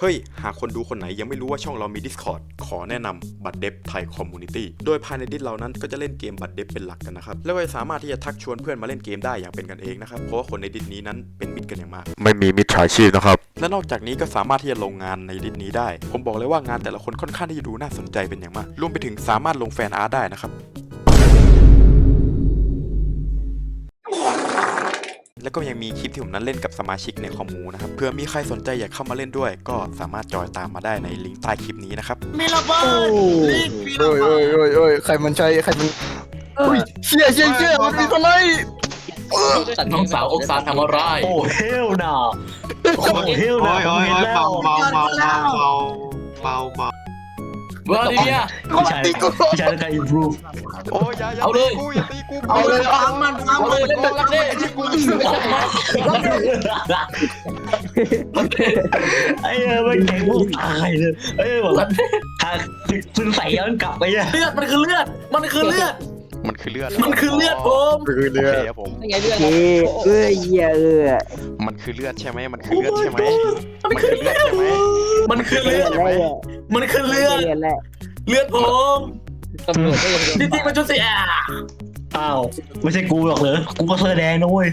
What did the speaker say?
เฮ้ย หากคนดูคนไหนยังไม่รู้ว่าช่องเรามี Discord ขอแนะนำบัตรเดฟไทยคอมมูนิตี้ โดยภายในดิสเรานั้นก็จะเล่นเกมบัตรเดฟเป็นหลักกันนะครับ แล้วก็สามารถที่จะทักชวนเพื่อนมาเล่นเกมได้อย่างเป็นกันเองนะครับ เพราะว่าคนในดิสนี้นั้นเป็นมิตรกันอย่างมาก ไม่มีมิจฉาชีพนะครับ และนอกจากนี้ก็สามารถที่จะลงงานในดิสนี้ได้ ผมบอกเลยว่างานแต่ละคนค่อนข้างที่จะดูน่าสนใจเป็นอย่างมาก รวมไปถึงสามารถลงแฟนอาร์ตได้นะครับ แล้วก็ยังมีคลิปที่ผมนั้นเล่นกับสมาชิกในคอมมูนะครับเพื่อมีใครสนใจอยากเข้ามาเล่นด้วย ก็สามารถจอยตามมาได้ในลิงก์ใต้คลิปนี้นะครับมีระเบิดรีบมีระโอ้ยเบิโอ้ยดโอ้ยโอ้ยใครมันใช่ใครมันอุ้ยเชี่ยเชี่ยเชี่ยมันมีอะไรน้องสาวอกสารทำอะไรโอ้เฮลน่ะโอ้เฮลโอ้น่ะยโอ้ยเห็นโอ้ยแล้วเบาเบาเบาเบาเบาเบา เบาเบอร์ลีเนียพี่ชายพี่ชายต้องการ improve โอ้ยอย่าอย่าเอาเลยตีกูอย่าตีกูเอาเลยฟังมันฟังเลยเล่นกันเลยไอ้เออมันแข็งพวกตายเลยเอ้ยบอกว่าทางซึ่งใส่ย้อนกลับไปอะเลือดมันคือเลือดมันคือเลือดมันคือเลือด มันคือเลือดผมคือโอเรือเคครับผมเอ้ยเอ้ยเหี้ยเออมันคือเลือดใช่ไหมมันคือเลือดใช่ไหมมันคือเลือดใช่ไหมมันคือเลืเลืออดดอะไรอะ มันคือเลือดเลือดแหละเลือดผมตำรวจก็ยังโดนจริงๆมันชุดสีอะอ้าว ไม่ใช่กูหรอกเหรอ กูก็เสื้อแดงนะเว้ย